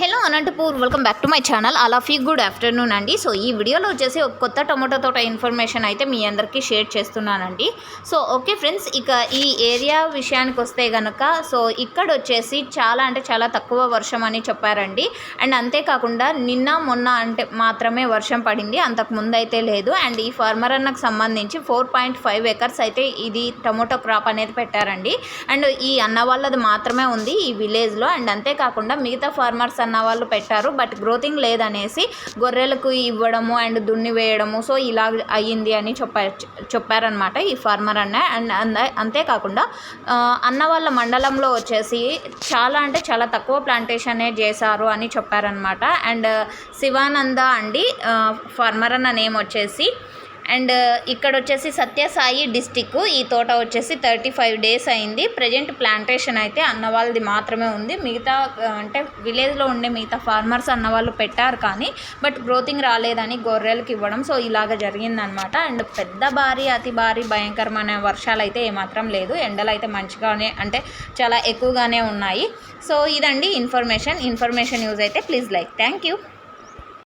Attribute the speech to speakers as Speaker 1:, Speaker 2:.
Speaker 1: Hello Anantapur welcome back to my channel. అలా ఫీ good afternoon అండి. సో ఈ వీడియోలో వచ్చేసి ఒక కొత్త టొమాటో తోట ఇన్ఫర్మేషన్ అయితే మీ అందరికీ షేర్ చేస్తున్నానండి. సో ఓకే ఫ్రెండ్స్ ఇక ఈ ఏరియా విషయానికి వస్తే కనుక సో ఇక్కడ వచ్చేసి చాలా అంటే చాలా తక్కువ వర్షం అని చెప్పారండి. అండ్ అంతేకాకుండా నిన్న మొన్న అంటే మాత్రమే వర్షం పడింది. అంతకు ముందు అయితే లేదు. అండ్ ఈ ఫార్మర్ అన్నకు సంబంధించి ఫోర్ పాయింట్ ఫైవ్ ఎకర్స్ అయితే ఇది టొమాటో క్రాప్ అనేది పెట్టారండి. అండ్ ఈ అన్న వాళ్ళది మాత్రమే ఉంది ఈ విలేజ్లో. అండ్ అంతేకాకుండా మిగతా ఫార్మర్స్ అన్న వాళ్ళు పెట్టారు బట్ గ్రోతింగ్ లేదనేసి గొర్రెలకు ఇవ్వడము అండ్ దున్ని వేయడము సో ఇలా అయ్యింది అని చెప్పారు చెప్పారనమాట ఈ ఫార్మర్ అన్న. అండ్ అంద అంతేకాకుండా అన్న వాళ్ళ మండలంలో వచ్చేసి చాలా అంటే చాలా తక్కువ ప్లాంటేషనే చేశారు అని చెప్పారనమాట అండ్ శివానంద అండి ఫార్మర్ అన్న నేమ్ వచ్చేసి అండ్ ఇక్కడ వచ్చేసి సత్యసాయి డిస్టిక్ ఈ తోట వచ్చేసి థర్టీ ఫైవ్ డేస్ అయింది. ప్రజెంట్ ప్లాంటేషన్ అయితే అన్న వాళ్ళది మాత్రమే ఉంది. మిగతా అంటే విలేజ్లో ఉండే మిగతా ఫార్మర్స్ అన్న వాళ్ళు పెట్టారు కానీ బట్ గ్రోతింగ్ రాలేదని గొర్రెలకు ఇవ్వడం. సో ఇలాగ జరిగిందనమాట అండ్ పెద్ద భారీ అతి భారీ భయంకరమైన వర్షాలు అయితే ఏమాత్రం లేదు. ఎండలు అయితే మంచిగానే అంటే చాలా ఎక్కువగానే ఉన్నాయి. సో ఇదండి ఇన్ఫర్మేషన్. ఇన్ఫర్మేషన్ యూజ్ అయితే ప్లీజ్ లైక్. Thank you.